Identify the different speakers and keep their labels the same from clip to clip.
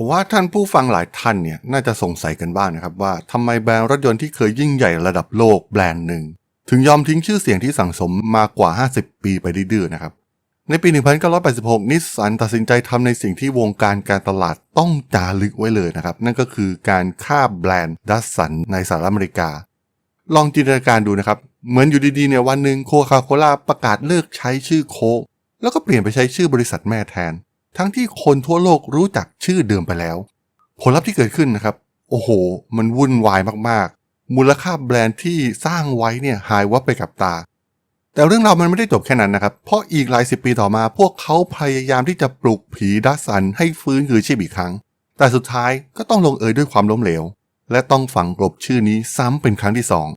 Speaker 1: ผมว่าท่านผู้ฟังหลายท่านเนี่ยน่าจะสงสัยกันบ้างนะครับว่าทำไมแบรนด์รถยนต์ที่เคยยิ่งใหญ่ระดับโลกแบรนด์หนึ่ง ถึงยอมทิ้งชื่อเสียงที่สั่งสมมากว่า 50 ปีไปดื้อๆนะครับ ในปี 1986 นิสสันตัดสินใจทำในสิ่งที่วงการการตลาดต้องจารึกไว้เลยนะครับ นั่นก็คือการฆ่าแบรนด์ดัสสันในสหรัฐอเมริกา ลองจินตนาการดูนะครับ เหมือนอยู่ดีๆเนี่ยวันหนึ่งโคคาโคล่าประกาศเลิกใช้ชื่อโค้กแล้วก็เปลี่ยนไปใช้ชื่อบริษัทแม่แทน ทั้งที่คนทั่วโลกรู้จักชื่อเดิมไปแล้ว ผลลัพธ์ที่เกิดขึ้นนะครับ โอ้โห มันวุ่นวายมากๆ มูลค่าแบรนด์ที่สร้างไว้เนี่ยหายวับไปกับตา แต่เรื่องราวมันไม่ได้จบแค่นั้นนะครับ เพราะอีกหลายสิบปีต่อมา พวกเขาพยายามที่จะปลุกผีดัสสันให้ฟื้นคืนชีพอีกครั้ง แต่สุดท้ายก็ต้องลงเอยด้วยความล้มเหลว และต้องฝังกลบชื่อนี้ซ้ำเป็นครั้งที่สอง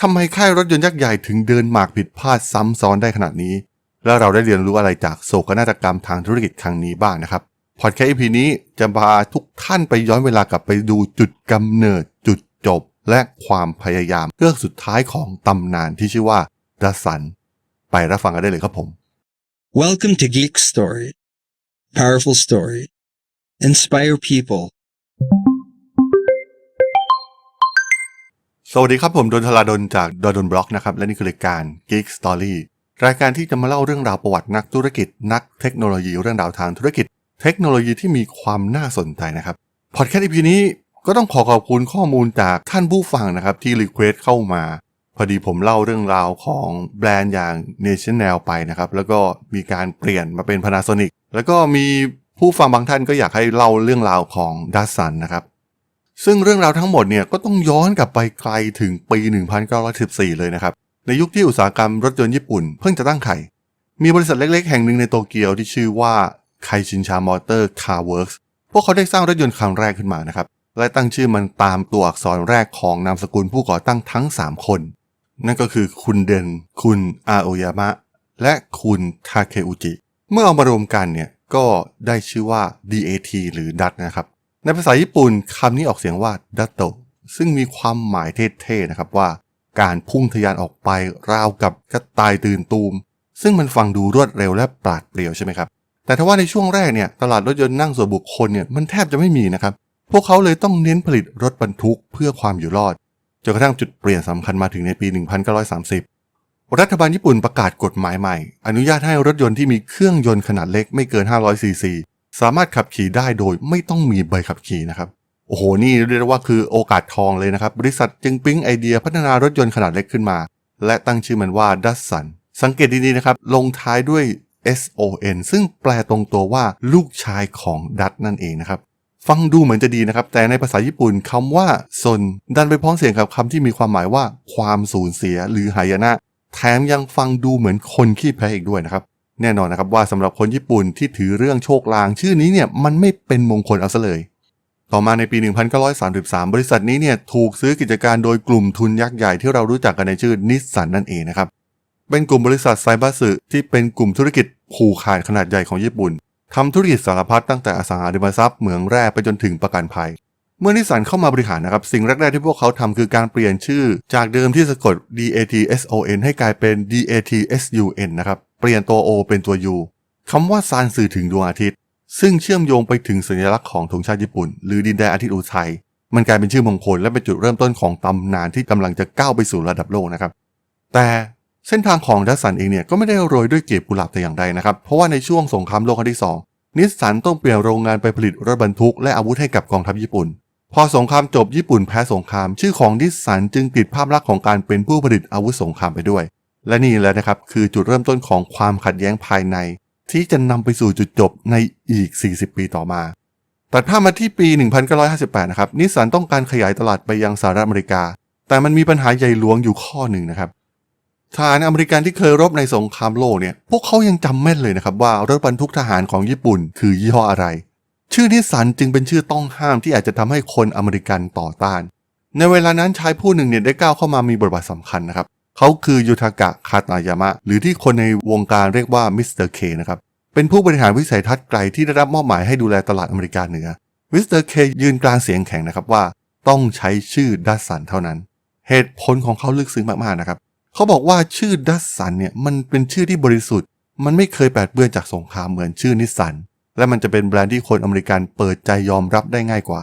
Speaker 1: ทำไมค่ายรถยนต์ยักษ์ใหญ่ถึงเดินหมากผิดพลาดซ้ำซ้อนได้ขนาดนี้ แล้วเราได้เรียนรู้อะไรจากโศกนาฏกรรมทางธุรกิจครั้งนี้บ้างนะครับพอดแคสต์ EP นี้จะพาทุกท่านไปย้อนเวลากลับไปดูจุดกำเนิดจุดจบ และความพยายามเรื่องสุดท้ายของตำนานที่ชื่อว่าดัสสันไปรับฟังกันได้เลยครับผม
Speaker 2: Welcome to Geek Story. Powerful story. Inspire people.
Speaker 1: สวัสดีครับผมดนทลาดนจากดนดนบล็อกนะครับ และนี่คือรายการ Geek Story รายการที่จะมาเล่าเรื่องราวประวัตินักธุรกิจ นักเทคโนโลยีเรื่องราวทางธุรกิจ เทคโนโลยีที่มีความน่าสนใจนะครับพอดแคสต์ EP นี้ก็ต้องขอขอบคุณข้อมูลจากท่านผู้ฟังนะครับที่รีเควสเข้ามา พอดีผมเล่าเรื่องราวของแบรนด์อย่าง National ไปนะครับ แล้วก็มีการเปลี่ยนมาเป็น Panasonic แล้วก็มีผู้ฟังบางท่านก็อยากให้เล่าเรื่องราวของ d a s s a n นะครับซึ่งเรื่องราวทั้งหมดเนี่ยก็ต้องย้อนกลับไปไกลถึงปี 1914 เลยนะครับ ในยุคที่อุตสาหกรรมรถยนต์ญี่ปุ่นเพิ่งจะตั้งไข่ มีบริษัทเล็กๆ แห่งหนึ่งในโตเกียวที่ชื่อว่าไคชินชามอเตอร์คาร์เวิร์กพวกเขาได้สร้างรถยนต์ครั้งแรกขึ้นมานะครับ และตั้งชื่อมันตามตัวอักษรแรกของนามสกุลผู้ก่อตั้งทั้ง 3 คน นั่นก็คือคุณเดน คุณอาโอยามะ และคุณทาเคอุจิ เมื่อเอามารวมกันเนี่ยก็ได้ชื่อว่า DAT หรือดัตนะครับ ในภาษาญี่ปุ่นคำนี้ออกเสียงว่าดัตโตซึ่งมีความหมายเท่ๆนะครับว่า การพุ่งทะยานออกไปราวกับกระต่ายตื่นตูม ซึ่งมันฟังดูรวดเร็วและปราดเปรียวใช่ไหมครับ แต่ถ้าว่าในช่วงแรกเนี่ยตลาดรถยนต์นั่งส่วนบุคคลเนี่ยมันแทบจะไม่มีนะครับ พวกเขาเลยต้องเน้นผลิตรถบรรทุกเพื่อความอยู่รอดจนกระทั่งจุดเปลี่ยนสำคัญมาถึงในปี 1930 รัฐบาลญี่ปุ่นประกาศกฎหมายใหม่ อนุญาตให้รถยนต์ที่มีเครื่องยนต์ขนาดเล็กไม่เกิน500ซีซีสามารถขับขี่ได้โดยไม่ต้องมีใบขับขี่นะครับ โอ้โห นี่เรียกว่าคือโอกาสทองเลยนะครับ บริษัทจึงปิ๊งไอเดียพัฒนารถยนต์ขนาดเล็กขึ้นมา และตั้งชื่อมันว่าดัสสัน สังเกตดีๆนะครับ ลงท้ายด้วย SON ซึ่งแปลตรงตัวว่าลูกชายของดัตนั่นเองนะครับ ฟังดูเหมือนจะดีนะครับ แต่ในภาษาญี่ปุ่นคำว่าซนดันไปพ้องเสียงกับคำที่มีความหมายว่าความสูญเสียหรือหายนะ แถมยังฟังดูเหมือนคนขี้แพ้อีกด้วยนะครับแน่นอนนะครับว่าสำหรับคนญี่ปุ่นที่ถือเรื่องโชคลางชื่อนี้เนี่ยมันไม่เป็นมงคลเอาซะเลย ต่อมาในปี 1933 บริษัทนี้เนี่ยถูกซื้อกิจการโดยกลุ่มทุนยักษ์ใหญ่ที่เรารู้จักกันในชื่อนิสสันนั่นเองนะครับ เป็นกลุ่มบริษัทไซบัสที่เป็นกลุ่มธุรกิจผูกขาดขนาดใหญ่ของญี่ปุ่นทำธุรกิจสารพัดตั้งแต่อสังหาริมทรัพย์เหมืองแร่ไปจนถึงประกันภัย เมื่อนิสสันเข้ามาบริหารนะครับ สิ่งแรกๆที่พวกเขาทำคือการเปลี่ยนชื่อ จากเดิมที่สะกด DATSON ให้กลายเป็น DATSUN นะครับ เปลี่ยนตัว O เป็นตัว U คำว่าซานสื่อถึงดวงอาทิตย์ ซึ่งเชื่อมโยงไปถึงสัญลักษณ์ของธงชาติญี่ปุ่น หรือดินแดนอาทิตย์อุทัยมันกลายเป็นชื่อมงคลและเป็นจุดเริ่มต้นของตำนานที่กำลังจะก้าวไปสู่ระดับโลกนะครับ แต่เส้นทางของดัสสันเองเนี่ยก็ไม่ได้โรยด้วยเกลีบกุหลาบแต่อย่างใดนะครับ เพราะว่าในช่วงสงครามโลกครั้งที่สองนิสสันต้องเปลี่ยนโรงงานไปผลิตรถบรรทุกและอาวุธให้กับกองทัพญี่ปุ่น พอสงครามจบญี่ปุ่นแพ้สงคราม ชื่อของนิสสันจึงติดภาพลักษณ์ของการเป็นผู้ผลิตอาวุธสงครามไปด้วย และนี่แหละนะครับคือจุดเริ่มต้นของความขัดแย้งภายใน ที่จะนำไปสู่จุดจบในอีก 40 ปีต่อมาตัดภาพมาที่ปี 1958 นะครับ นิสสันต้องการขยายตลาดไปยังสหรัฐอเมริกา แต่มันมีปัญหาใหญ่หลวงอยู่ข้อหนึ่งนะครับ ทหารอเมริกันที่เคยรบในสงครามโลกเนี่ย พวกเขายังจำแม่นเลยนะครับว่ารถบรรทุกทหารของญี่ปุ่นคือยี่ห้ออะไร ชื่อนิสสันจึงเป็นชื่อต้องห้ามที่อาจจะทำให้คนอเมริกันต่อต้าน ในเวลานั้นชายผู้หนึ่งเนี่ยได้ก้าวเข้ามามีบทบาทสำคัญนะครับ เขาคือยูทากะคาตายามะ หรือที่คนในวงการเรียกว่ามิสเตอร์เคนะครับ เป็นผู้บริหารวิสัยทัศน์ไกลที่ได้รับมอบหมายให้ดูแลตลาดอเมริกาเหนือ มิสเตอร์เคยืนกลางเสียงแข็งนะครับว่า ต้องใช้ชื่อดัสสันเท่านั้น เหตุผลของเขาลึกซึ้งมากๆนะครับ เขาบอกว่าชื่อดัสสันเนี่ยมันเป็นชื่อที่บริสุทธิ์ มันไม่เคยแปดเปื้อนจากสงครามเหมือนชื่อนิสสัน และมันจะเป็นแบรนด์ที่คนอเมริกันเปิดใจยอมรับได้ง่ายกว่า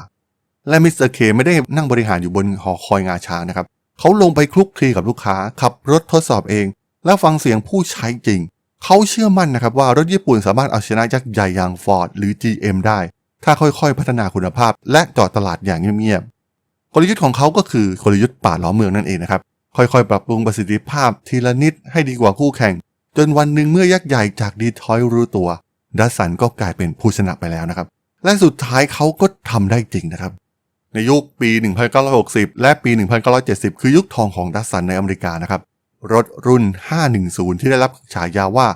Speaker 1: และมิสเตอร์เคไม่ได้นั่งบริหารอยู่บนหอคอยงาช้างนะครับ เขาลงไปคลุกคลีกับลูกค้า ขับรถทดสอบเอง แล้วฟังเสียงผู้ใช้จริง เขาเชื่อมั่นนะครับว่ารถญี่ปุ่นสามารถเอาชนะยักษ์ใหญ่อย่าง Ford หรือ GM ได้ ถ้าค่อยๆ พัฒนาคุณภาพ และเจาะตลาดอย่างเงียบๆกลยุทธ์ของเขาก็คือกลยุทธ์ป่าล้อมเมืองนั่นเองนะครับค่อยๆ ปรับปรุงประสิทธิภาพทีละนิดให้ดีกว่าคู่แข่ง จนวันหนึ่งเมื่อยักษ์ใหญ่จากดีทอยรู้ตัวดัสสันก็กลายเป็นผู้ชนะไปแล้วนะครับ และสุดท้ายเขาก็ทำได้จริงนะครับ ในยุคปี 1960 และปี 1970 คือยุคทองของดัสสันในอเมริกานะครับ รถรุ่น 510 ที่ได้รับฉายาว่า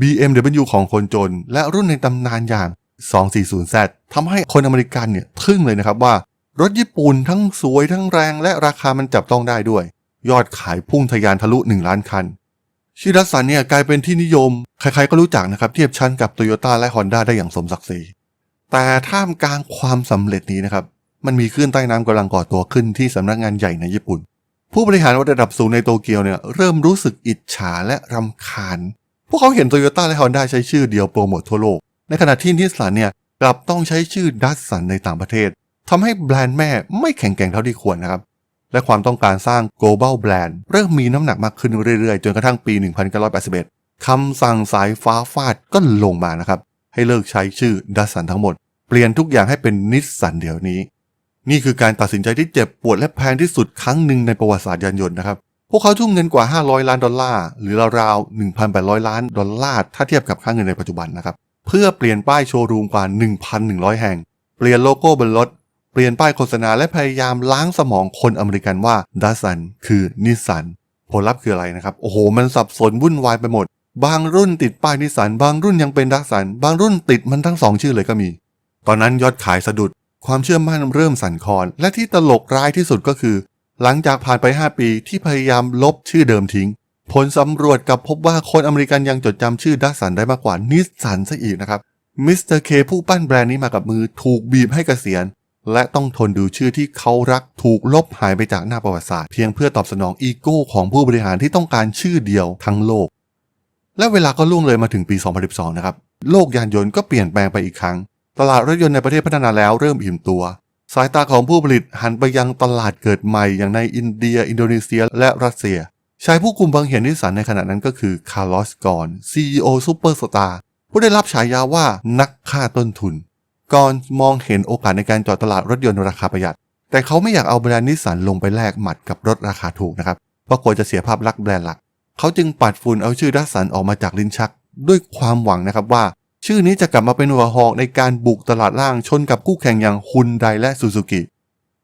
Speaker 1: BMW ของคนจน และรุ่นในตำนานอย่าง 240Z ทำให้คนอเมริกันเนี่ยทึ่งเลยนะครับว่า รถญี่ปุ่นทั้งสวยทั้งแรงและราคามันจับต้องได้ด้วย ยอดขายพุ่งทะยานทะลุ 1 ล้านคันชื่อดัสสันเนี่ยกลายเป็นที่นิยม ใครๆก็รู้จักนะครับเทียบชั้นกับโตโยต้าและ Honda ได้อย่างสมศักดิ์ศรี แต่ท่ามกลางความสำเร็จนี้นะครับ มันมีคลื่นใต้น้ำกำลังก่อตัวขึ้นที่สำนักงานใหญ่ในญี่ปุ่น ผู้บริหารระดับสูงในโตเกียวเนี่ยเริ่มรู้สึกอิจฉาและรำคาญ พวกเขาเห็นโตโยต้าและ Honda ใช้ชื่อเดียวโปรโมททั่วโลก ในขณะที่นิสสันเนี่ยกลับต้องใช้ชื่อดัสสันในต่างประเทศทำให้แบรนด์แม่ไม่แข็งแกร่งเท่าที่ควรนะครับ และความต้องการสร้าง global brand เริ่มมีน้ำหนักมากขึ้นเรื่อยๆ จนกระทั่งปี 1981คำสั่งสายฟ้าฟาดก็ลงมานะครับ ให้เลิกใช้ชื่อดัสสันทั้งหมด เปลี่ยนทุกอย่างให้เป็นนิสสันเดี๋ยวนี้ นี่คือการตัดสินใจที่เจ็บปวดและแพงที่สุดครั้งหนึ่งในประวัติศาสตร์ยานยนต์นะครับ พวกเขาทุ่มเงินกว่า 500 ล้านดอลลาร์ หรือราวๆ 1,800 ล้านดอลลาร์ ถ้าเทียบกับค่าเงินในปัจจุบันนะครับ เพื่อเปลี่ยนป้ายโชว์รูมกว่า 1,100 แห่ง เปลี่ยนโลโก้บนรถ เปลี่ยนป้ายโฆษณาและพยายามล้างสมองคนอเมริกันว่าดัสสันคือนิสสัน ผลลัพธ์คืออะไรนะครับ โอ้โห มันสับสนวุ่นวายไปหมด บางรุ่นติดป้ายนิสสัน บางรุ่นยังเป็นดัสสัน บางรุ่นติดมันทั้งสองชื่อเลยก็มี ตอนนั้นยอดขายสะดุด ความเชื่อมั่นเริ่มสั่นคลอน และที่ตลกร้ายที่สุดก็คือ หลังจากผ่านไป 5 ปีที่พยายามลบชื่อเดิมทิ้ง ผลสำรวจกลับพบว่าคนอเมริกันยังจดจำชื่อดัสสันได้มากกว่านิสสันซะอีกนะครับมิสเตอร์เคผู้ปั้นแบรนด์นี้มากับมือถูกบีบให้เกษียณ และต้องทนดูชื่อที่เขารักถูกลบหายไปจากหน้าประวัติศาสตร์เพียงเพื่อตอบสนองอีโก้ของผู้บริหารที่ต้องการชื่อเดียวทั้งโลก และเวลาก็ล่วงเลยมาถึงปี 2012 นะครับ โลกยานยนต์ก็เปลี่ยนแปลงไปอีกครั้ง ตลาดรถยนต์ในประเทศพัฒนาแล้วเริ่มอิ่มตัว สายตาของผู้ผลิตหันไปยังตลาดเกิดใหม่อย่างในอินเดีย อินโดนีเซีย และรัสเซีย ชายผู้คุมบางเหียนนิสสันในขณะนั้นก็คือคาร์ลอสกอน CEO ซูเปอร์สตาร์ผู้ได้รับฉายาว่านักฆ่าต้นทุนก่อนมองเห็นโอกาสในการจอดตลาดรถยนต์ราคาประหยัด แต่เขาไม่อยากเอาแบรนด์นิสสันลงไปแลกหมัดกับรถราคาถูกนะครับเพราะกลัวจะเสียภาพลักษณ์แบรนด์หลัก เขาจึงปัดฝุ่นเอาชื่อดัสสันออกมาจากลิ้นชัก ด้วยความหวังนะครับว่า ชื่อนี้จะกลับมาเป็นหัวหอกในการบุกตลาดล่างชนกับคู่แข่งอย่างฮุนไดและซูซูกิ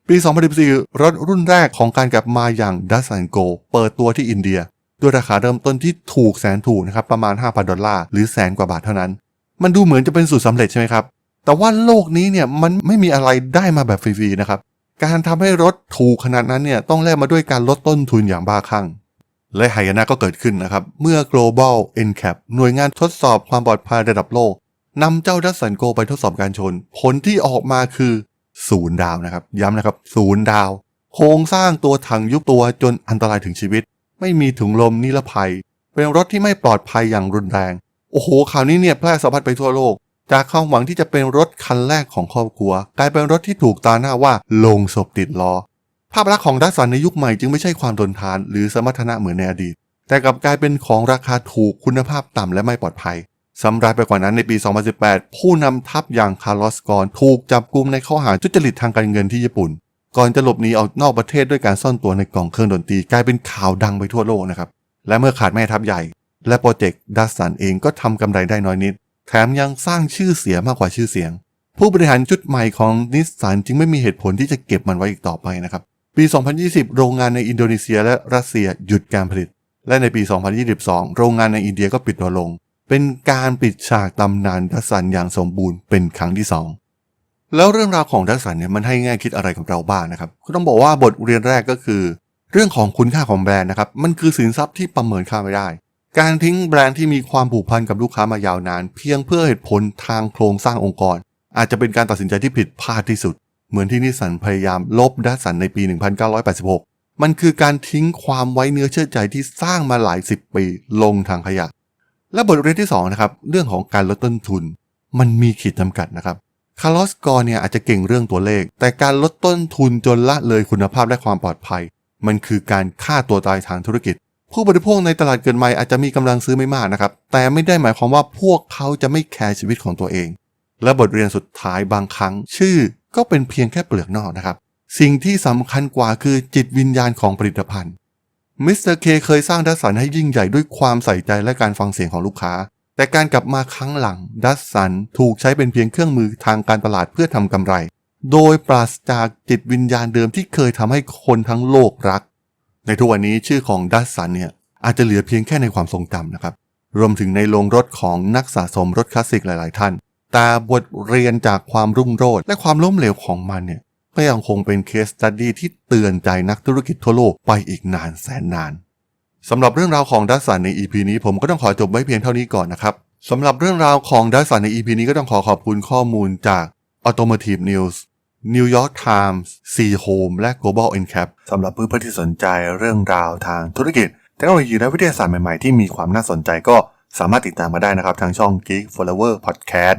Speaker 1: ปี 2014 รถรุ่นแรกของการกลับมาอย่างดัสสันโกเปิดตัวที่อินเดีย ด้วยราคาเริ่มต้นที่ถูกแสนถูกนะครับประมาณ 5,000 ดอลลาร์หรือแสนกว่าบาทเท่านั้น มันดูเหมือนจะเป็นสูตรสำเร็จใช่ไหมครับ แต่ว่าโลกนี้เนี่ยมันไม่มีอะไรได้มาแบบฟรีๆนะครับ การทำให้รถถูกขนาดนั้นเนี่ยต้องแลกมาด้วยการลดต้นทุนอย่างบ้าคลั่ง และหายนะก็เกิดขึ้นนะครับ เมื่อ global NCAP หน่วยงานทดสอบความปลอดภัยระดับโลกนำเจ้าดัสสันโกไปทดสอบการชน ผลที่ออกมาคือศูนย์ดาวนะครับ ย้ำนะครับศูนย์ดาว โครงสร้างตัวถังยุบตัวจนอันตรายถึงชีวิต ไม่มีถุงลมนิรภัย เป็นรถที่ไม่ปลอดภัยอย่างรุนแรง โอ้โหข่าวนี้เนี่ยแพร่สะพัดไปทั่วโลก จากความหวังที่จะเป็นรถคันแรกของครอบครัว กลายเป็นรถที่ถูกตาหน้าว่าลงศพติดล้อ ภาพลักษณ์ของดัสสันในยุคใหม่จึงไม่ใช่ความทนทานหรือสมรรถนะเหมือนในอดีต แต่กลับกลายเป็นของราคาถูกคุณภาพต่ำและไม่ปลอดภัยสำหร้ายไปกว่านั้นในปี 2018 ผู้นำทัพอย่างคาร์ลอสกอนถูกจับกุมในข้อหาทุจริตทางการเงินที่ญี่ปุ่น ก่อนจะหลบหนีออกนอกประเทศด้วยการซ่อนตัวในกล่องเครื่องดนตรีกลายเป็นข่าวดังไปทั่วโลกนะครับ และเมื่อขาดแม่ทัพใหญ่ และโปรเจกต์ดัสสันเองก็ทำกำไรได้น้อยนิด แถมยังสร้างชื่อเสียมากกว่าชื่อเสียง ผู้บริหารชุดใหม่ของนิสสันจึงไม่มีเหตุผลที่จะเก็บมันไว้อีกต่อไปนะครับ ปี 2020 โรงงานในอินโดนีเซียและรัสเซียหยุดการผลิต และในปี 2022 โรงงานในอินเดียก็ปิดตัวลง เป็นการปิดฉากตำนานดัสสันอย่างสมบูรณ์เป็นครั้งที่ 2 แล้วเรื่องราวของดัสสันเนี่ยมันให้แง่คิดอะไรกับเราบ้างนะครับก็ต้องบอกว่าบทเรียนแรกก็คือ เรื่องของคุณค่าของแบรนด์นะครับ มันคือสินทรัพย์ที่ประเมินค่าไม่ได้ การทิ้งแบรนด์ที่มีความผูกพันกับลูกค้ามายาวนาน เพียงเพื่อเหตุผลทางโครงสร้างองค์กร อาจจะเป็นการตัดสินใจที่ผิดพลาดที่สุด เหมือนที่นิสันพยายามลบดัสสันในปี 1986 มันคือการทิ้งความไว้เนื้อเชื่อใจที่สร้างมาหลายสิบปีลงทางขยะ และบทเรียนที่2นะครับเรื่องของการลดต้นทุน มันมีขีดจำกัดนะครับคาร์ลอสกอร์เนี่ยอาจจะเก่งเรื่องตัวเลข แต่การลดต้นทุนจนละเลยคุณภาพและความปลอดภัย มันคือการฆ่าตัวตายทางธุรกิจ ผู้บริโภคในตลาดเกินใหม่อาจจะมีกำลังซื้อไม่มากนะครับ แต่ไม่ได้หมายความว่าพวกเขาจะไม่แคร์ชีวิตของตัวเอง และบทเรียนสุดท้ายบางครั้ง ชื่อ ก็เป็นเพียงแค่เปลือกนอกนะครับ สิ่งที่สำคัญกว่าคือจิตวิญญาณของผลิตภัณฑ์มิสเตอร์เคเคยสร้างดัสสันให้ยิ่งใหญ่ด้วยความใส่ใจและการฟังเสียงของลูกค้า แต่การกลับมาครั้งหลังดัสสันถูกใช้เป็นเพียงเครื่องมือทางการตลาดเพื่อทำกำไร โดยปราศจากจิตวิญญาณเดิมที่เคยทำให้คนทั้งโลกรัก ในทุกวันนี้ชื่อของดัสสันเนี่ยอาจจะเหลือเพียงแค่ในความทรงจำนะครับ รวมถึงในโรงรถของนักสะสมรถคลาสสิกหลาย ๆ ท่าน แต่บทเรียนจากความรุ่งโรจน์และความล้มเหลวของมันเนี่ยก็ยังคงเป็นเคสตัดดี้ที่เตือนใจนักธุรกิจทั่วโลกไปอีกนานแสนนานสำหรับเรื่องราวของดัสสันใน EP นี้ผมก็ต้องขอจบไว้เพียงเท่านี้ก่อนนะครับสำหรับเรื่องราวของดัสสันใน EP นี้ก็ต้องขอขอบคุณข้อมูลจาก Automotive News New York Times C Home และ Global Ncap สำหรับเพื่อนๆที่สนใจเรื่องราวทางธุรกิจเทคโนโลยีและวิทยาศาสตร์ใหม่ๆที่มีความน่าสนใจก็สามารถติดตามมาได้นะครับทางช่อง Geek Flower Podcast